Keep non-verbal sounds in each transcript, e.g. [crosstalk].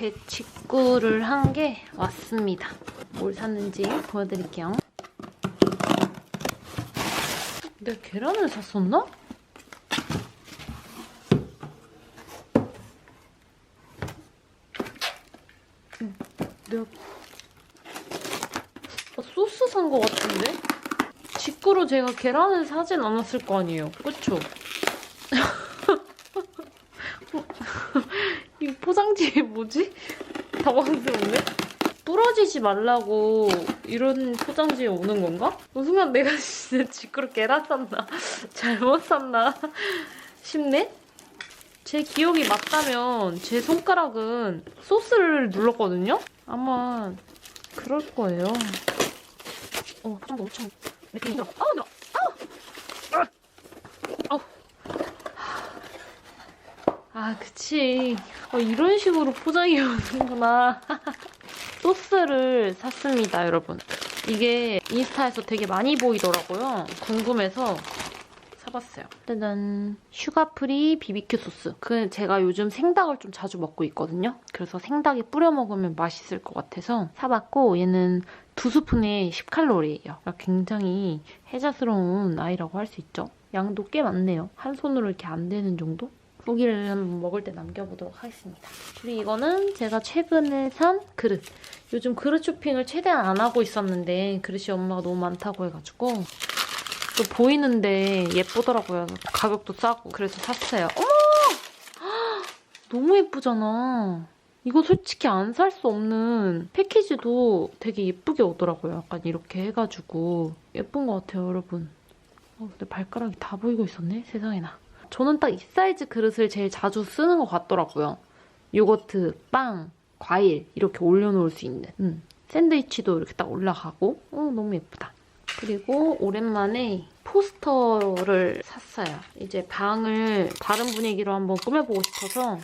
이렇게 직구를 한 게 왔습니다. 뭘 샀는지 보여드릴게요. 내가 계란을 샀었나? 음, 내가 어, 소스 산 거 같은데? 직구로 제가 계란을 사진 않았을 거 아니에요. 그쵸? 이 포장지에 뭐지? 당황스럽네? 말라고 이런 포장지에 오는 건가? 그 순간 내가 [laughs] 진짜 계란 샀나? 잘못 샀나? 싶네? 제 기억이 맞다면 제 손가락은 소스를 눌렀거든요? 아마 그럴 거예요. 어, 한번 엄청 이렇게 힘들어. 아우, 나, 아우! 아우! 아, 그치. 어, 이런 식으로 포장이 [laughs] 오는구나. [laughs] 소스를 샀습니다, 여러분. 이게 인스타에서 되게 많이 보이더라고요. 궁금해서 사봤어요. 짜잔. 슈가프리 비비큐 소스. 그 제가 요즘 생닭을 좀 자주 먹고 있거든요. 그래서 생닭에 뿌려 먹으면 맛있을 것 같아서 사봤고 얘는 두 스푼에 10칼로리예요. 굉장히 해자스러운 아이라고 할 수 있죠. 양도 꽤 많네요. 한 손으로 이렇게 안 되는 정도? 후기를 한번 먹을 때 남겨보도록 하겠습니다. 그리고 이거는 제가 최근에 산 그릇. 요즘 그릇 쇼핑을 최대한 안 하고 있었는데 그릇이 엄마가 너무 많다고 해가지고 또 보이는데 예쁘더라고요. 가격도 싸고 그래서 샀어요. 어머! 헉, 너무 예쁘잖아. 이거 솔직히 안 살 수 없는 패키지도 되게 예쁘게 오더라고요. 약간 이렇게 해가지고 예쁜 것 같아요, 여러분. 어, 내 발가락이 다 보이고 있었네, 세상에나. 저는 딱 이 사이즈 그릇을 제일 자주 쓰는 것 같더라고요. 요거트, 빵, 과일 이렇게 올려놓을 수 있는. 음. 샌드위치도 이렇게 딱 올라가고 어, 너무 예쁘다. 그리고 오랜만에 포스터를 샀어요. 이제 방을 다른 분위기로 한번 꾸며보고 싶어서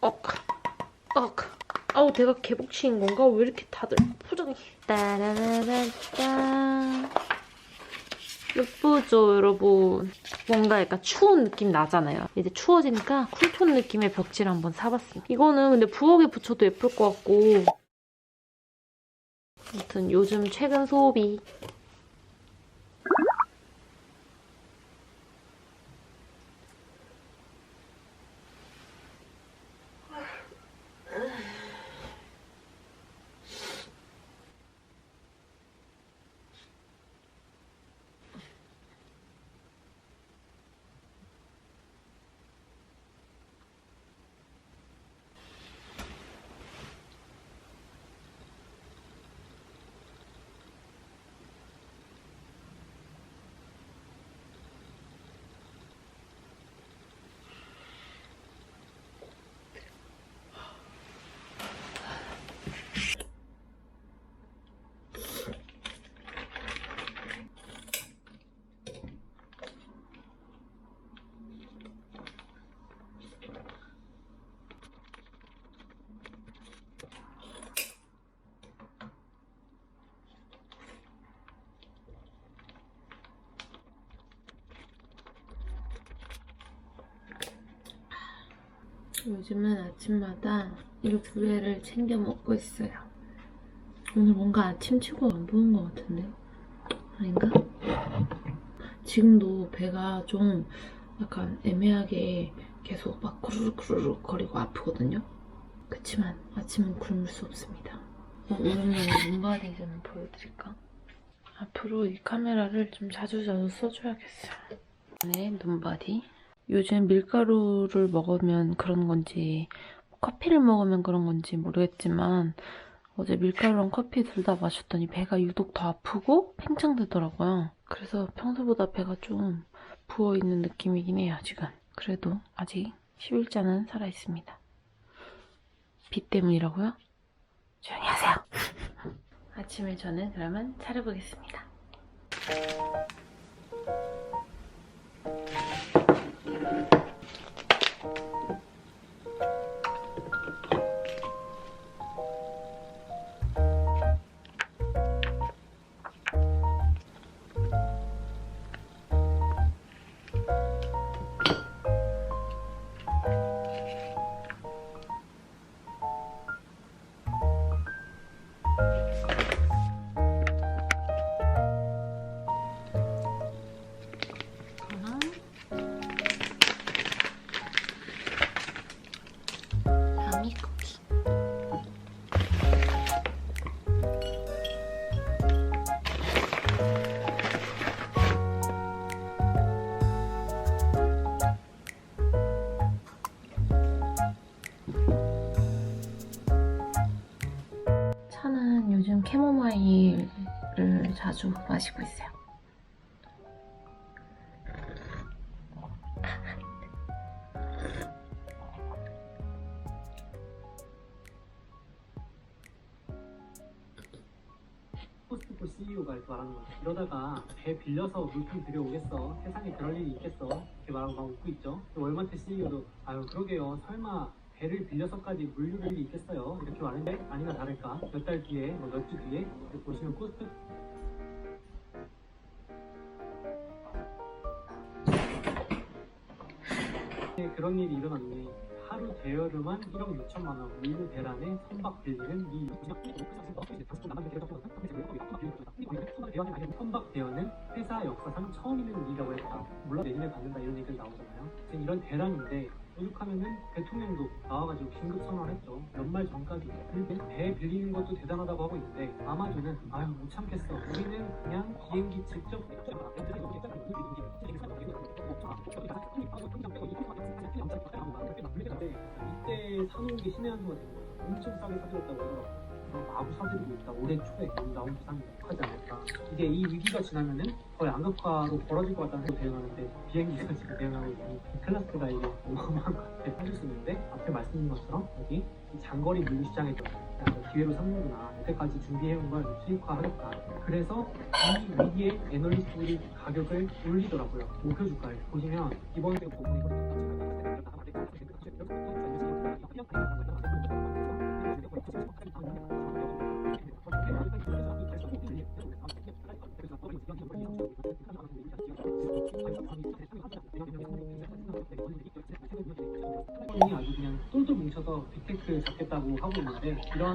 억, 억. 아우 내가 개복치인 건가? 왜 이렇게 다들 표정이 따라라라따 예쁘죠 여러분? 뭔가 약간 추운 느낌 나잖아요. 이제 추워지니까 쿨톤 느낌의 벽지를 한번 사봤습니다. 이거는 근데 부엌에 붙여도 예쁠 것 같고 아무튼 요즘 최근 소비 요즘은 아침마다 이거 두 개를 챙겨 먹고 있어요. 오늘 뭔가 아침 치고 안 부은 것 같은데? 아닌가? 지금도 배가 좀 약간 애매하게 계속 막 구르륵구르륵 거리고 아프거든요? 그치만 아침은 굶을 수 없습니다. 어, 오랜만에 눈바디 좀 보여드릴까? 앞으로 이 카메라를 좀 자주자주 써줘야겠어요. 네, 눈바디. 요즘 밀가루를 먹으면 그런 건지 커피를 먹으면 그런 건지 모르겠지만 어제 밀가루랑 커피 둘 다 마셨더니 배가 유독 더 아프고 팽창되더라고요. 그래서 평소보다 배가 좀 부어있는 느낌이긴 해요, 지금. 그래도 아직 10일자는 살아있습니다. 비 때문이라고요? 조용히 하세요. [laughs] 아침을 저는 그러면 차려보겠습니다. 샤브와이를 자주 마시고 있어요. 코스트코 CEO가 이렇게 말하는 거야. 이러다가 배 빌려서 물품 들여오겠어. 세상에 그럴 일이 있겠어. 이렇게 말하고 막 웃고 있죠. 월마트 CEO도 아유 그러게요. 설마 배를 빌려서까지 물류를 일이 있겠어요. 이렇게 말하는데 아니나 다를까 몇 달 뒤에 뭐 몇 주 뒤에 이렇게 보시면 코스트 네, 그런 일이 일어났네. 하루 대여료만 1억 6천만 원, 물류 대란에 선박 빌리는 미 선박 대여는 회사 역사상 처음 있는 일이라고 했다. 물론 내년에 받는다 이런 얘기가 나오잖아요. 지금 이런 대란인데 오죽하면은 대통령도 나와가지고 긴급 선언했죠. 연말 전까지 배 빌리는 것도 대단하다고 하고 있는데 아마존은 아유 못 참겠어. 우리는 그냥 비행기 직접 이때 게 신의 한 수가 된 거예요. 엄청 싸게 하더라고요. 그럼 마구 사들이고 있다. 올해 초에 여기 나온 부상이 하지 않을까. 이제 이 위기가 지나면은 거의 암흑화로 벌어질 것 같다는 생각이 대응하는데 비행기가 지금 대응하고 있는 클래스가 이게 어마어마한 것 같아 해줄 수 있는데 앞에 말씀드린 것처럼 여기 이 장거리 물류 시장에서 약간 기회로 삼는구나. 여태까지 준비해온 걸 수익화하겠다. 그래서 이 위기에 애널리스트들이 가격을 올리더라고요. 목표 주가를 보시면 이번에 부분이 이 아주 그냥 똘똘 뭉쳐서 빅테크 잡겠다고 하고 있는데 이런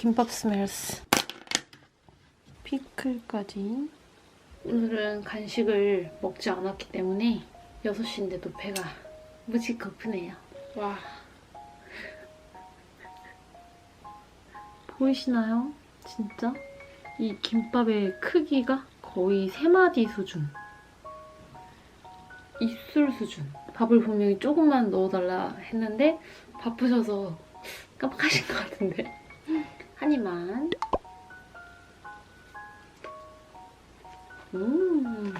김밥 스멜스. 피클까지. 오늘은 간식을 먹지 않았기 때문에 6시인데도 배가 무지 고프네요. 와. 보이시나요? 진짜? 이 김밥의 크기가 거의 3마디 수준. 입술 수준. 밥을 분명히 조금만 넣어달라 했는데 바쁘셔서 깜빡하신 것 같은데. 한 입만. 음.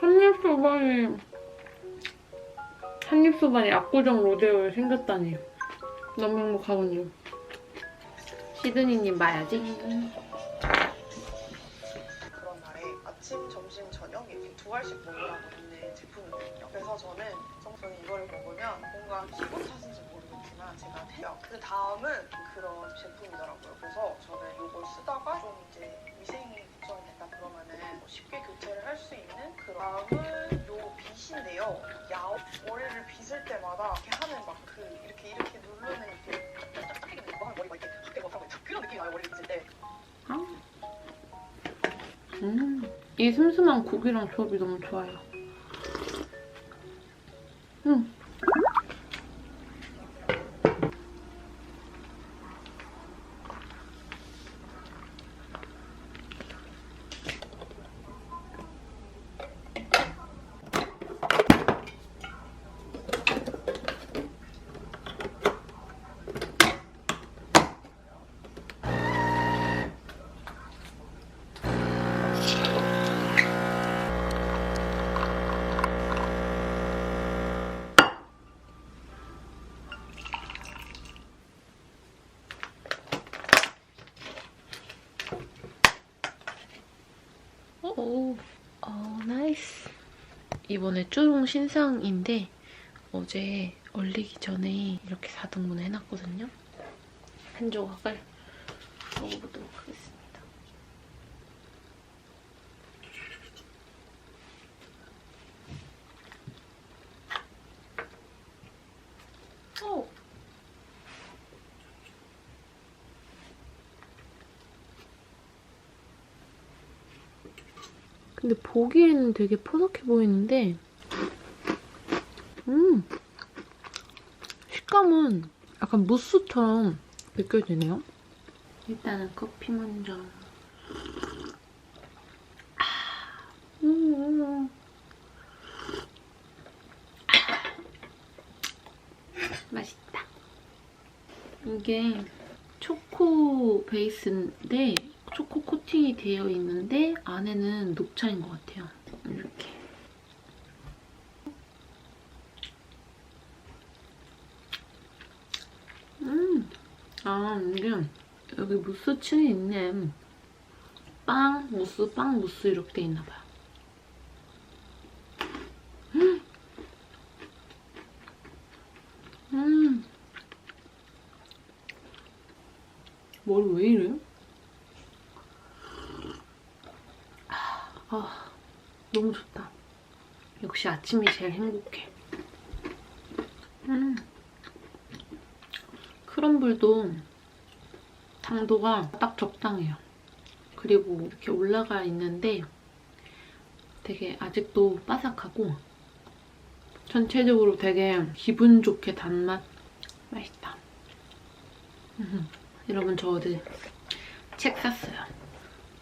한입소반이 한입소반이 압구정 로데오에 생겼다니. 너무 행복하군요. 시드니님 봐야지. 음. 그 다음은 그런 제품이더라고요. 그래서 저는 이걸 쓰다가 좀 이제 위생이 걱정이 된다 그러면은 쉽게 교체를 할 수 있는 그 다음은 요 빗인데요. 야옹 머리를 빗을 때마다 이렇게 하는 막 그 이렇게 이렇게 누르는 이렇게 뭐 하면 머리가 이렇게 확 되고 하고 그런 느낌이 나요 머리를 빗을 때. 음, 이 슴슴한 국이랑 조합이 너무 좋아요. 나이스. 이번에 쭈룽 신상인데 어제 얼리기 전에 이렇게 4등분 해놨거든요. 한 조각을 먹어보도록 하겠습니다. 오! 근데 보기에는 되게 포석해 보이는데 음 식감은 약간 무스처럼 느껴지네요. 일단은 커피 먼저. 아, 음. 맛있다. 이게 초코 베이스인데 초코 코팅이 되어 있는데 안에는 녹차인 것 같아요. 이렇게. 음, 아 이게 여기 무스 층이 있네. 빵, 무스, 빵, 무스 이렇게 돼 있나 봐요. 음, 음. 머리 왜 이래요? 아, 너무 좋다. 역시 아침이 제일 행복해. 음. 크럼블도 당도가 딱 적당해요. 그리고 이렇게 올라가 있는데 되게 아직도 바삭하고 전체적으로 되게 기분 좋게 단맛 맛있다. 음. 여러분 저 어제 책 샀어요.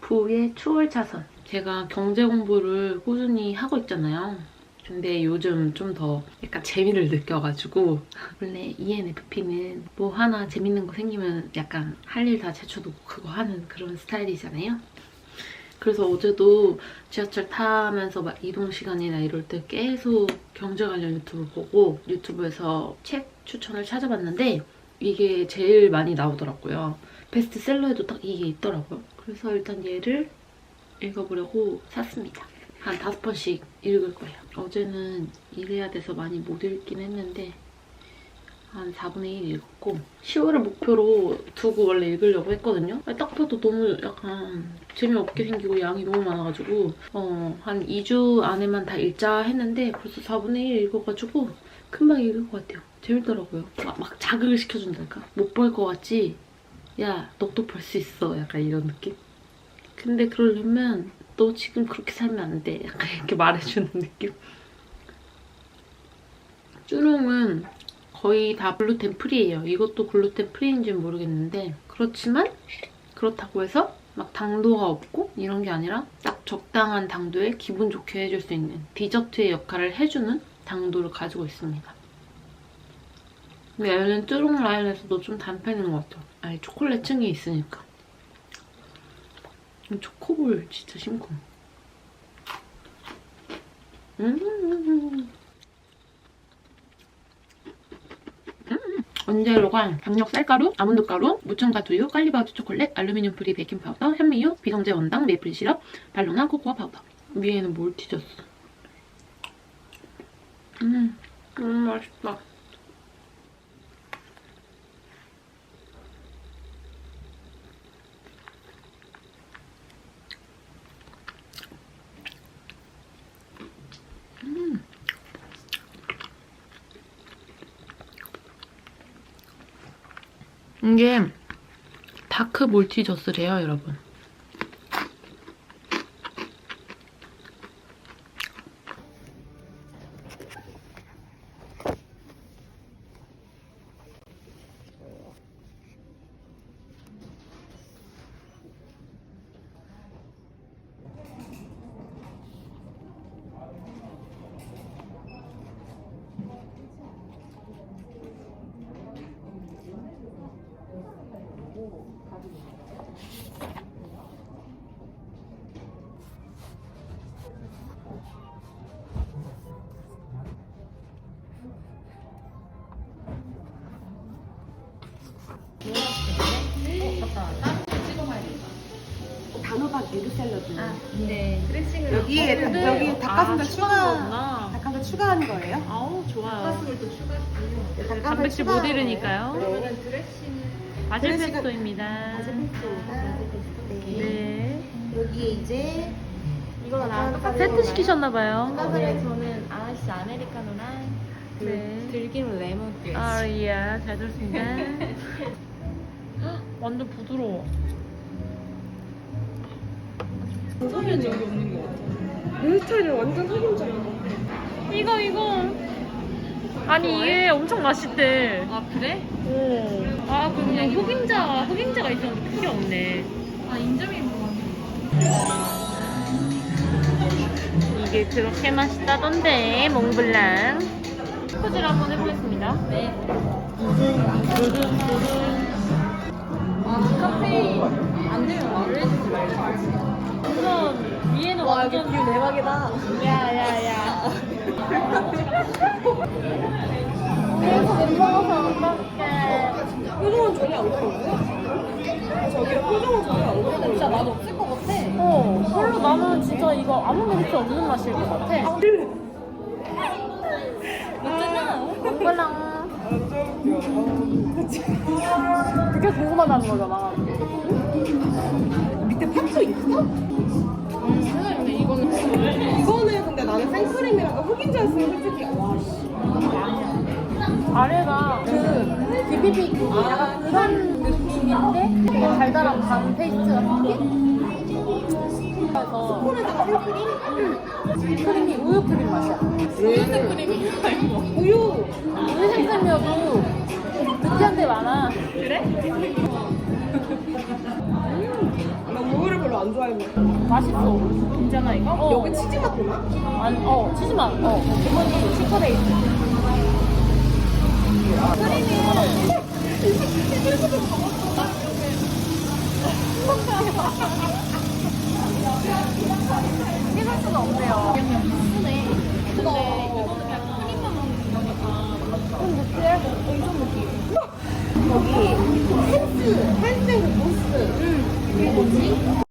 부의 추월 차선. 제가 경제 공부를 꾸준히 하고 있잖아요. 근데 요즘 좀 더 약간 재미를 느껴가지고 원래 ENFP는 뭐 하나 재밌는 거 생기면 약간 할 일 다 제쳐두고 그거 하는 그런 스타일이잖아요. 그래서 어제도 지하철 타면서 막 이동 시간이나 이럴 때 계속 경제 관련 유튜브 보고 유튜브에서 책 추천을 찾아봤는데 이게 제일 많이 나오더라고요. 베스트셀러에도 딱 이게 있더라고요. 그래서 일단 얘를 읽어보려고 샀습니다. 한 다섯 번씩 읽을 거예요. 어제는 일해야 돼서 많이 못 읽긴 했는데 한 4분의 1 읽었고 10월을 목표로 두고 원래 읽으려고 했거든요. 딱 봐도 너무 약간 재미없게 생기고 양이 너무 많아가지고 어, 한 2주 안에만 다 읽자 했는데 벌써 4분의 1 읽어가지고 금방 읽을 것 같아요. 재밌더라고요. 막, 막 자극을 시켜준달까? 못 볼 것 같지? 야, 너도 볼수 있어. 약간 이런 느낌? 근데 그러려면 너 지금 그렇게 살면 안 돼. 약간 이렇게 말해주는 느낌? 쭈룽은 거의 다 글루텐 프리예요. 이것도 글루텐 프리인지는 모르겠는데 그렇지만 그렇다고 해서 막 당도가 없고 이런 게 아니라 딱 적당한 당도에 기분 좋게 해줄 수 있는 디저트의 역할을 해주는 당도를 가지고 있습니다. 근데 얘는 쭈룽 라인에서도 좀 단편인 것 같아요. 아니 초콜릿 층이 있으니까. 초코볼 진짜 심쿵. 음. 원재료가 강력 쌀가루, 아몬드 가루, 무첨가 두유, 깔리바우드 초콜릿, 알루미늄 프리 베이킹 파우더, 현미유, 비성제 원당, 메이플 시럽, 발로나 코코아 파우더. 위에는 몰티졌어. 음, 음 맛있다. 이게 다크 몰티저스래요, 여러분. 유부 샐러드. 아, 근데 드레싱을 여기에 다- 여기 닭가슴살 아, 추가 추가구나. 닭가슴살 추가하는 거예요? 아우, 좋아요. 닭가슴을 또 추가시키면 닭가슴살 단백질 못 추가하는 잃으니까요. 거예요? 네. 그러면 드레싱을 바질 드레싱은- 페스토입니다. 바질 페스토입니다. 네. 네. 여기에 이제 이거랑 나랑 똑같은 세트? 시키셨나 봐요. 아까 전에 저는 아이스 아메리카노랑 그 네. 들기름 레몬 듀 아, 예. 잘 들었습니다. 헉, [laughs] 완전 부드러워. 내 스타일은 완전 사귄잖아. 이거, 이거. 아니, 이게 엄청 맛있대. 아 그래? 오. 아, 그냥 흑임자, 흑임자가 있었는데 그게 없네. 아 인절미 먹어 이게 그렇게 맛있다던데, 몽블랑. 스포즈를 한번 해보겠습니다. 네 아, 카페인 안 되면 말을 해주지 말고 우선, 위에는 완전. 뷰 대박이다 야, 야, 야. 그래서 못 먹어서 어떡해 표정은 전혀 안 그러고. 저기 표정은 전혀 안 그러고. 진짜 맛 없을 것 같아 어, 별로 나는 진짜 이거 아무 메리트 없는 맛일 것 같아. 어쩌나 몽블랑. 그게 궁금하다는 거잖아. 팥도 있어? 근데 이거는 이거는 근데 나는 생크림이라고 흑임자였으면 솔직히 와 씨. 아래가 그 비비빅 약간 그런 느낌인데 되게 달달한 간 페이스트 같은 게? 그래서 콜에다가 생크림? 크림이 우유 크림 맛이야. 우유 생크림이 우유. 우유 생크림이어도 느끼한 데 많아. 난 우유를 별로 안 좋아했는데. 맛있어. 괜찮아 이거? 어. 여기 치즈 맛 도 나? 아니, 어, 치즈맛. 어. 이건 치커 베이스. 수가 없네요. 여기 펜스, 펜스 그 보스. 응. 이게 뭐지?